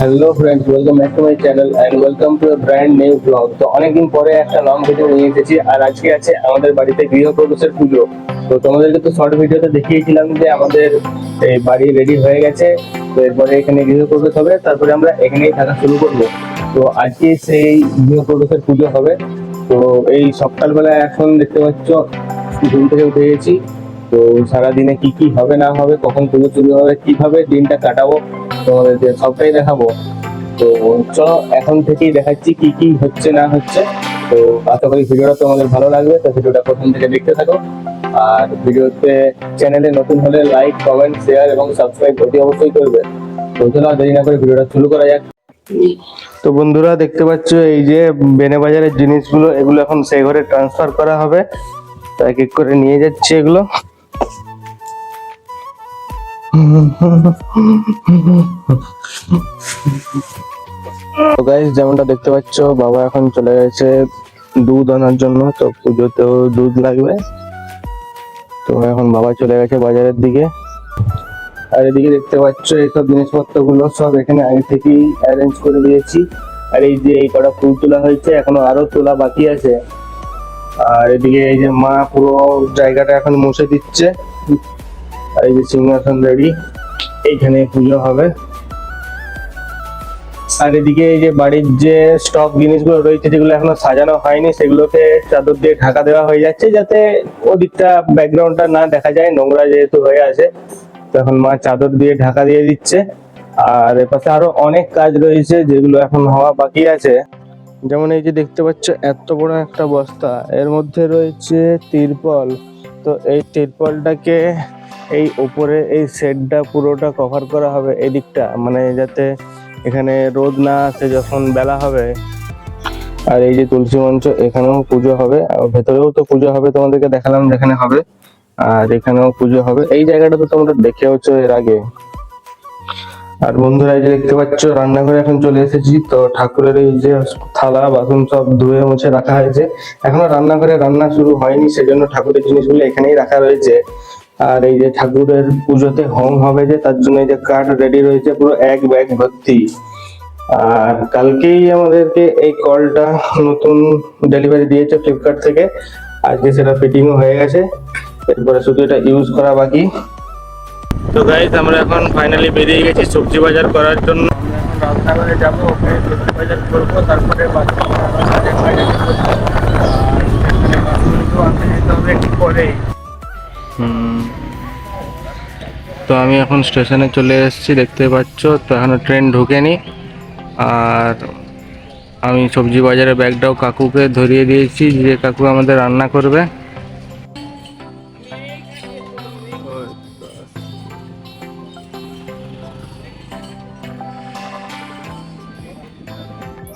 Hello friends welcome back to my channel and welcome to a brand new blog তো অনেকদিন পরে একটা long video নিয়ে এসেছি আর আজকে আছে আমাদের বাড়িতে গৃহপ্রবেশের পুজো। তো তোমাদেরকে তো শর্ট ভিডিওতে দেখিয়েছিলাম যে আমাদের এই বাড়ি রেডি হয়ে গেছে। তো এরপরে এখানে গৃহপ্রবেশ হবে, তারপরে আমরা এখানেই থাকা শুরু করব। তো আজকে সেই গৃহপ্রবেশের পুজো হবে। তো এই সকালবেলা এখন দেখতে পাচ্ছ, ঘুম থেকে উঠে গেছি। তো সারাদিনে কি কি হবে না হবে, কখন পুজো শুরু হবে, কীভাবে দিনটা কাটাবো তোমাদেরকে সবটাই দেখাবো। তো চলো, এখন থেকেই দেখাচ্ছি কি কি হচ্ছে, না হচ্ছে। তো আশা করি ভিডিওটা তোমাদের ভালো লাগবে। তো ভিডিওটা প্রথম থেকে দেখতে থাকো। আর ভিডিওতে চ্যানেলে নতুন হলে লাইক কমেন্ট শেয়ার এবং সাবস্ক্রাইব অতি অবশ্যই করবে। তো চলো দেরি না করে ভিডিওটা শুরু করা যাক। তো বন্ধুরা, দেখতে পাচ্ছ এই যে বেনে বাজারের জিনিসগুলো, এগুলো এখন সেই ঘরে ট্রান্সফার করা হবে। তো এক এক করে নিয়ে যাচ্ছে এগুলো। তো গাইস যেমনটা দেখতে পাচ্ছ, বাবা এখন চলে গেছে দুধ আনার জন্য, তো পুজোতেও দুধ লাগবে। তো এখন বাবা চলে গেছে বাজারের দিকে। আর এদিকে দেখতে পাচ্ছ এইসব জিনিসপত্রগুলো সব এখানে আগে থেকেই অ্যারেঞ্জ করে দিয়েছি। আর এই যে এই কটা ফুল তোলা হয়েছে, এখনও আরও তোলা বাকি আছে। আর এদিকে এই যে মা পুরো জায়গাটা এখন মুছে দিচ্ছে। আর এই যে সিংহাসন রেডি, এইখানে পুজো হবে। আর এদিকে এই যে বাড়ির যে স্টক জিনিসগুলো রয়েছে, যেগুলো এখনও সাজানো হয়নি, সেগুলোকে চাদর দিয়ে ঢাকা দেওয়া হয়ে যাচ্ছে, যাতে ওদিকটা ব্যাকগ্রাউন্ডটা না দেখা যায়, নোংরা যেহেতু হয়ে আছে। তো এখন মা চাদর দিয়ে ঢাকা দিয়ে দিচ্ছে। আর এপাশে আরও অনেক কাজ রয়েছে, যেগুলো এখন হওয়া বাকি আছে। যেমন এই যে দেখতে পাচ্ছ, এত বড় একটা বস্তা। এর মধ্যে রয়েছে তিরপল। তো এই তিরপলটাকে এই উপরে এই শেডটা পুরোটা কভার করা হবে এদিকটা মানে যাতে এখানে রোদ না আসে যখন বেলা হবে। আর এই যে তুলসী মঞ্চ, এখানেও পুজো হবে। আর ভেতরেও তো পুজো হবে তোমাদেরকে দেখালাম যেখানে হবে। আর এখানেও পুজো হবে। এই জায়গাটা তো তোমরা দেখেওছো এর আগে। আর বন্ধুরা, এই যে দেখতে পাচ্ছ, রান্নাঘরে এখন চলে এসেছি। তো ঠাকুরের এই যে থালা, বাসন সব ধুয়ে মুছে রাখা হয়েছে। এখনও রান্নাঘরে রান্না শুরু হয়নি, সেজন্য ঠাকুরের জিনিসগুলো এখানেই রাখা রয়েছে। আর এই যে ঠাকুরের পুজোতে হোম হবে যে, তার জন্য এই যে কাঠ রেডি রয়েছে, পুরো এক ব্যাগ ভর্তি। আর কালকেই আমাদেরকে এই কলটা নতুন ডেলিভারি দিয়েছে ফ্লিপকার্ট থেকে। আজকে সেটা ফিটিংও হয়ে গেছে। এরপরে শুধু এটা ইউজ করা বাকি। তো গাইজ আমরা এখন ফাইনালি বেরিয়ে গেছি সবজি বাজার করার জন্য। এখন যাব, ওখানে সবজি বাজার করব, তারপরে বাকি কাজের তো আমি এখন স্টেশনে চলে এসেছি, দেখতে পাচ্ছ। তো এখনও ট্রেন ঢোকেনি। আর আমি সবজি বাজারে ব্যাগটাও কাকুকে ধরিয়ে দিয়েছি, যে কাকু আমাদের রান্না করবে।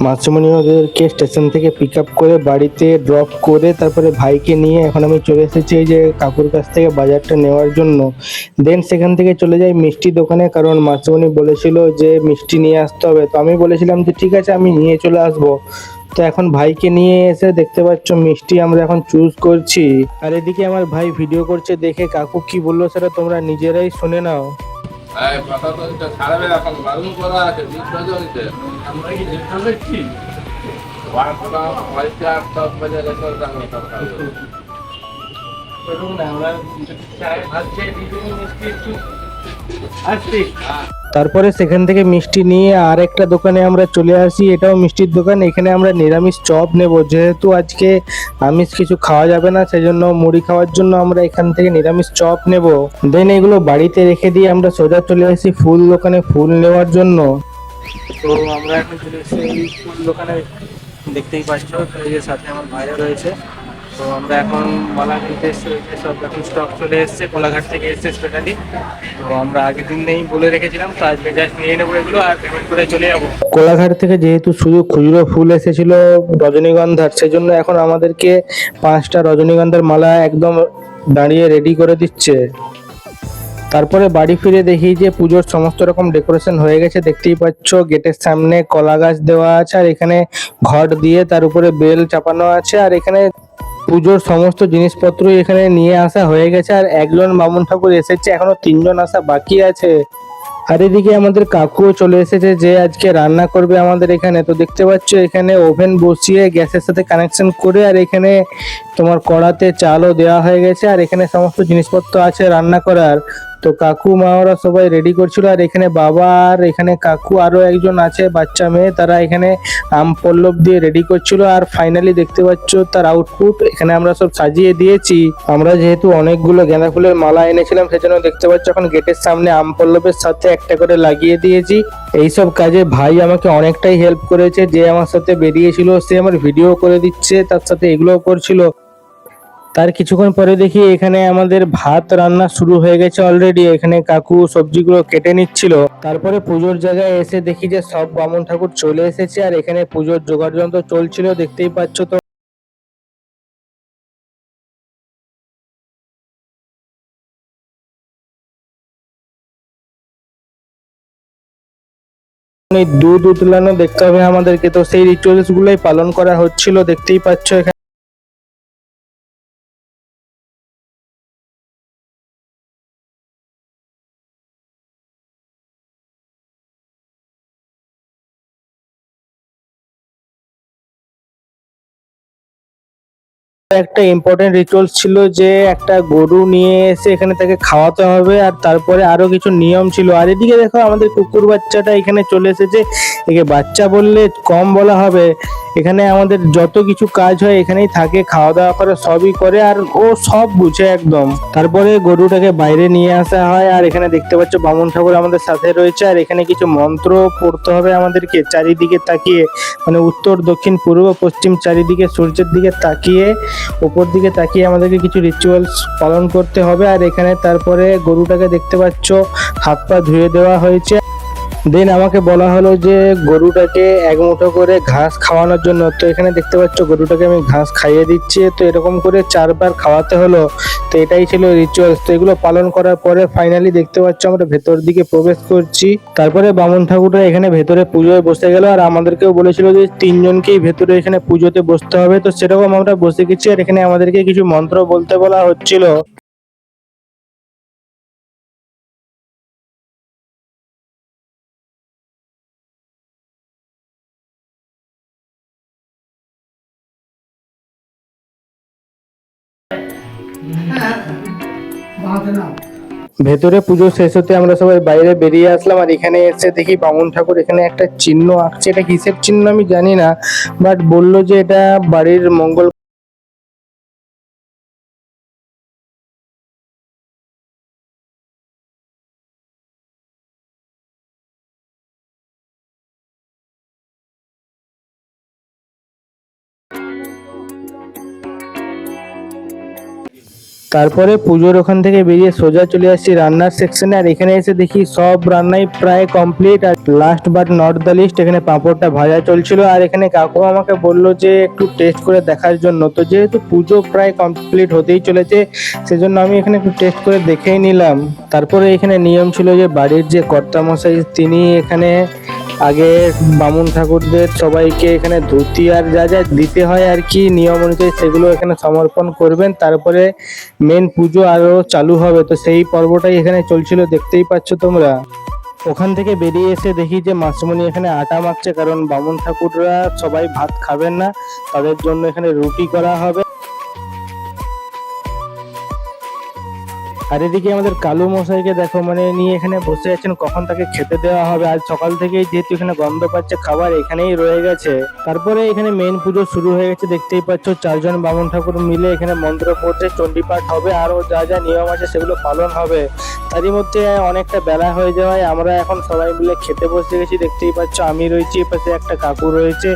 মাসুমণি ওদেরকে স্টেশন থেকে পিক আপ করে বাড়িতে ড্রপ করে তারপরে ভাইকে নিয়ে এখন আমি চলে এসেছি এই যে কাকুর কাছ থেকে বাজারটা নেওয়ার জন্য। দেন সেখান থেকে চলে যাই মিষ্টি দোকানে কারণ মাসুমণি বলেছিল যে মিষ্টি নিয়ে আসতে হবে। তো আমি বলেছিলাম যে ঠিক আছে, আমি নিয়ে চলে আসব। তো এখন ভাইকে নিয়ে এসে দেখতে পাচ্ছ মিষ্টি আমরা এখন চুজ করছি। আর এদিকে আমার ভাই ভিডিও করছে দেখে কাকু কি বলল সেটা তোমরা নিজেরাই শুনে নাও। ছাড়বে এখন বারণ করা আছে বিশ বাজে আমরা তারপরে সেখান থেকে মিষ্টি নিয়ে আর একটা দোকানে আমরা চলে আসি। এটাও মিষ্টির দোকান। এখানে আমরা নিরামিষ চপ নেব। যেহেতু আজকে আমিষ কিছু খাওয়া যাবে না সেজন্য মুড়ি খাওয়ার জন্য আমরা এখান থেকে নিরামিষ চপ নেব। দেন এগুলো বাড়িতে রেখে দিয়ে আমরা সোজা চলে আসি ফুল দোকানে ফুল নেওয়ার জন্য। তো আমরা এখন চলে এসেছি ফুল দোকানে। দেখতেই পাচ্ছ তো এই যে সাথে আমার ভাইরা রয়েছে। তো আমরা এখন সব এখন স্টক চলে এসেছে, কোলাঘাট থেকে এসেছে স্পেশালি তো আমরা আগের দিন নেই বলে রেখেছিলাম, তো আজকে জাস্ট নিয়ে নেব এগুলো আর পেমেন্ট করে চলে যাব। কোলাঘাট থেকে যেহেতু শুধু খুচরো ফুল এসেছিল রজনীগন্ধার, সেজন্য এখন আমাদেরকে পাঁচটা রজনীগন্ধার মালা একদম দাঁড়িয়ে রেডি করে দিচ্ছে। তারপরে বাড়ি ফিরে দেখি যে পুজোর সমস্ত রকম ডেকোরেশন হয়ে গেছে, দেখতেই পাচ্ছ গেটের সামনে কলা গাছ দেওয়া আছে, আর এখানে ঘট দিয়ে তার উপরে বেল চাপানো আছে, আর এখানে পুজোর সমস্ত জিনিসপত্র এখানে নিয়ে আসা হয়ে গেছে আর একজন বামুন ঠাকুর এসেছে, এখনও তিনজন আসা বাকি আছে। আর এদিকে আমাদের কাকুও চলে এসেছে যে আজকে রান্না করবে আমাদের এখানে। তো দেখতে পাচ্ছ এখানে ওভেন বসিয়ে গ্যাসের সাথে কানেকশন করে আর এখানে তোমার কড়াতে চালও দেওয়া হয়ে গেছে আর এখানে সমস্ত জিনিসপত্র আছে রান্না করার। তো কাকু, মা ওরা সবাই রেডি করছিল। আর এখানে বাবা আর এখানে কাকু আরও একজন আছে, বাচ্চা মেয়ে। তারা এখানে আম পল্লব দিয়ে রেডি করছিল। আর ফাইনালি দেখতে পাচ্ছ তার আউটপুট এখানে আমরা সব সাজিয়ে দিয়েছি। আমরা যেহেতু অনেকগুলো গাঁদা ফুলের মালা এনেছিলাম, সেজন্য দেখতে পাচ্ছ এখন গেটের সামনে আম পল্লবের সাথে একটা করে লাগিয়ে দিয়েছি। এইসব কাজে ভাই আমাকে অনেকটাই হেল্প করেছে। যে আমার সাথে বেরিয়েছিল, সে আমার ভিডিও করে দিচ্ছে, তার সাথে এগুলোও করছিল। তার কিছুক্ষণ পরে দেখি এখানে আমাদের ভাত রান্না শুরু হয়ে গেছে অলরেডি এখানে কাকু সবজিগুলো কেটে নিচ্ছিল। তারপরে পুজোর জায়গায় এসে দেখি যে সব বামুন ঠাকুর চলে এসেছে আর এখানে পুজোর জোগাড় যন্ত্র চলছিল, দেখতেই পাচ্ছ তো। দুধ উতলানো দেখতে হবে আমাদেরকে। তো সেই রিচুয়ালস গুলোই পালন করা হচ্ছিল, দেখতেই পাচ্ছ এখানে। একটা ইম্পর্টেন্ট রিচুয়ালস ছিল যে একটা গরু নিয়ে এসে এখানে তাকে খাওয়াতে হবে আর তারপরে আরও কিছু নিয়ম ছিল। আর এদিকে দেখো আমাদের কুকুর বাচ্চাটা এখানে চলে এসেছে। একে বাচ্চা বললে কম বলা হবে। এখানে আমাদের যত কিছু কাজ হয় এখানেই থাকে খাওয়া দাওয়া করে, সবই করে আর ও সব বুঝে একদম। তারপরে গরুটাকে বাইরে নিয়ে আসা হয় আর এখানে দেখতে পাচ্ছ বামুন ঠাকুর আমাদের সাথে রয়েছে আর এখানে কিছু মন্ত্র পড়তে হবে আমাদেরকে। চারিদিকে তাকিয়ে মানে উত্তর, দক্ষিণ, পূর্ব, পশ্চিম চারিদিকে, সূর্যের দিকে তাকিয়ে উপর দিকে তাকিয়ে আমাদেরকে কিছু রিচুয়ালস পালন করতে হবে। আর এখানে তারপরে গরুটাকে দেখতে পাচ্ছ হাত পা ধুয়ে দেওয়া হয়েছে। দেন আমাকে বলা হলো যে গরুটাকে এক মুঠো করে ঘাস খাওয়ানোর জন্য। তো এখানে দেখতে পাচ্ছ গরুটাকে আমি ঘাস খাইয়ে দিচ্ছি। তো এরকম করে চারবার খাওয়াতে হলো। তো এটাই ছিল রিচুয়ালস তো এগুলো পালন করার পরে ফাইনালি দেখতে পাচ্ছ আমরা ভেতর দিকে প্রবেশ করছি। তারপরে বামুন ঠাকুররা এখানে ভেতরে পুজোয় বসে গেল। আর আমাদেরকেও বলেছিল যে তিনজনকেই ভেতরে এখানে পুজোতে বসতে হবে। তো সেরকম আমরা বসে গেছি। আর এখানে আমাদেরকে কিছু মন্ত্র বলতে বলা হচ্ছিল। ভেতরে পুজো শেষ হতে আমরা সবাই বাইরে বেরিয়ে আসলাম, আর এখানে এসে দেখি বামুন ঠাকুর এখানে একটা চিহ্ন আঁকছে। এটা কিসের চিহ্ন আমি জানি না বাট বলল যে এটা বাড়ির মঙ্গল তারপরে পুজোর ওখান থেকে বেরিয়ে সোজা চলে আসছি রান্নার সেকশনে আর এখানে এসে দেখি সব রান্নাই প্রায় complete R last but not the least এখানে পাঁপড়টা ভাজা চলছিল। আর এখানে কাকু আমাকে বলল যে, একটু টেস্ট করে দেখার জন্য। তো যেহেতু পুজো প্রায় কমপ্লিট হতেই চলেছে, সেজন্য আমি এখানে একটু টেস্ট করে দেখেই নিলাম। তারপরে এখানে নিয়ম ছিল যে, বাড়ির যে কর্তামশাই, তিনি এখানে আগে বামুন ঠাকুরদের সবাইকে এখানে ধুতি আর যা যা দিতে হয় আর কি, নিয়ম অনুযায়ী সেগুলো এখানে সমর্পণ করবেন। তারপরে মেন পুজো আরও চালু হবে। তো সেই পর্বটাই এখানে চলছিল, দেখতেই পাচ্ছ তোমরা। ওখান থেকে বেরিয়ে এসে দেখি যে মাসমণি এখানে আটা মাখছে, কারণ বামুন ঠাকুররা সবাই ভাত খাবেন না। তাদের জন্য এখানে রুটি করা হবে। আর এদিকে আমাদের কালু মশাইকে দেখো মানে নিয়ে এখানে বসে আছেন, কখন তাকে খেতে দেওয়া হবে? আজ সকাল থেকেই যেহেতু এখানে গন্ধ পাচ্ছে, খাবার এখানেই রয়ে গেছে। তারপরে এখানে মেন পুজো শুরু হয়ে গেছে, দেখতেই পাচ্ছ, চারজন বামুন ঠাকুর মিলে এখানে মন্ত্র পড়ছে, চণ্ডীপাঠ হবে আরও যা যা নিয়ম আছে সেগুলো পালন হবে। তারই মধ্যে অনেকটা বেলা হয়ে যাওয়ায় আমরা এখন সবাই মিলে খেতে বসে গেছি, দেখতেই পাচ্ছ, আমি রয়েছি, এপাশে একটা কাকু রয়েছে।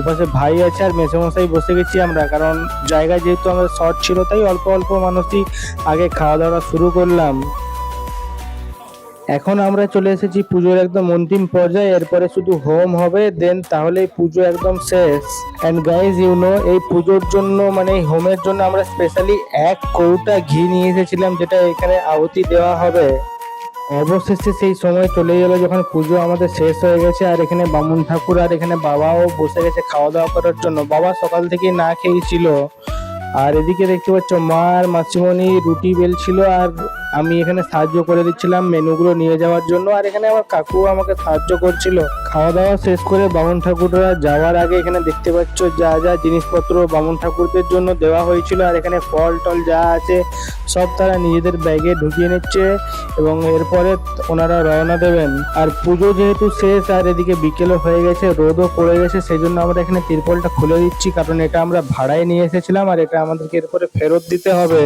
ওপাশে ভাই আছে আর মেসোমশাই বসে গেছি আমরা, কারণ জায়গা যেহেতু আমাদের শর্ট ছিল, তাই অল্প অল্প মানুষই আগে খাওয়া দাওয়া শুরু করলাম। এখন আমরা চলে এসেছি পুজোর একদম অন্তিম পর্যায়ে, এরপরে শুধু হোম হবে দেন তাহলে পুজো একদম শেষ। অ্যান্ড গাইজ ইউ নো এই পুজোর জন্য মানে হোমের জন্য আমরা স্পেশালি এক কৌটা ঘি নিয়ে এসেছিলাম, যেটা এখানে আহুতি দেওয়া হবে। অবশেষে সেই সময় চলে গেল যখন পুজো আমাদের শেষ হয়ে গেছে, আর এখানে বামুন ঠাকুর আর এখানে বাবাও বসে গেছে খাওয়া দাওয়া করার জন্য। বাবা সকাল থেকে না খেয়েই ছিল। আর এদিকে দেখতে পাচ্ছ মা আর মাসিমণি, রুটি বেলছিল আর আমি এখানে সাহায্য করে দিচ্ছিলাম মেনুগুলো নিয়ে যাওয়ার জন্য। আর এখানে আমার কাকু আমাকে সাহায্য করছিল। খাওয়া দাওয়া শেষ করে বামুন ঠাকুররা যাওয়ার আগে এখানে দেখতে পাচ্ছ যা যা জিনিসপত্র বামুন ঠাকুরদের জন্য দেওয়া হয়েছিল। আর এখানে ফল টল যা আছে সব তারা নিজেদের ব্যাগে ঢুকিয়ে নিচ্ছে এবং এরপরে ওনারা রওনা দেবেন। আর পুজো যেহেতু শেষ আর এদিকে বিকেলও হয়ে গেছে, রোদও পড়ে গেছে সেই জন্য আমরা এখানে তিরপলটা খুলে দিচ্ছি। কারণ এটা আমরা ভাড়ায় নিয়ে এসেছিলাম আর এটা আমাদেরকে এরপরে ফেরত দিতে হবে।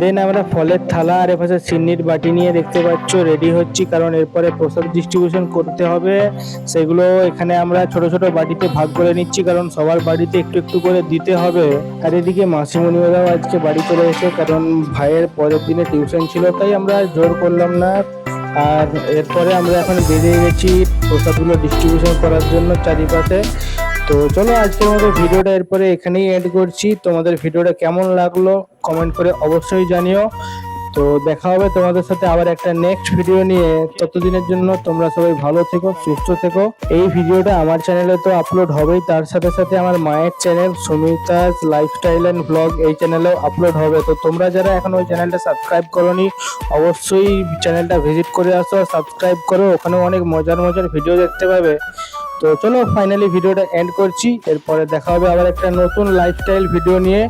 দেন আমরা ফলের থালা আর এপাশে সিন্নির বাটি নিয়ে দেখতে পাচ্ছ রেডি হচ্ছি। কারণ এরপরে প্রসাদ ডিস্ট্রিবিউশন করতে হবে। সেগুলো এখানে আমরা ছোট ছোট বাটিতে ভাগ করে নিচ্ছি, কারণ সবার বাড়িতে একটু একটু করে দিতে হবে। আর এদিকে মাসিমণি ওরাও আজকে বাড়ি চলে এসে কারণ ভাইয়ের পরের দিনে টিউশন ছিল, তাই আমরা জোর করলাম না। আর এরপরে আমরা এখন বেরিয়ে গেছি প্রসাদগুলো ডিস্ট্রিবিউশন করার জন্য চারিপাশে। তো চলো আজকের মতো ভিডিওটা এরপরে এখানেই এড করছি। তোমাদের ভিডিওটা কেমন লাগল কমেন্ট করে অবশ্যই জানিও। তো দেখা হবে তোমাদের সাথে আবার একটা নেক্সট ভিডিও নিয়ে। ততদিনের জন্য তোমরা সবাই ভালো থেকো, সুস্থ থেকো। এই ভিডিওটা আমার চ্যানেলে তো আপলোড হবেই। তার সাথে সাথে আমার মায়ের channel Sumita's lifestyle and blog এই চ্যানেলেও আপলোড হবে। তো তোমরা যারা এখন ওই চ্যানেলটা সাবস্ক্রাইব করোনি, অবশ্যই চ্যানেলটা ভিজিট করে আসো সাবস্ক্রাইব করো। ওখানেও অনেক মজার মজার ভিডিও দেখতে পাবে। তো চলো ফাইনালি ভিডিওটা এন্ড করছি। এরপরে দেখা হবে আবার একটা নতুন লাইফস্টাইল ভিডিও নিয়ে।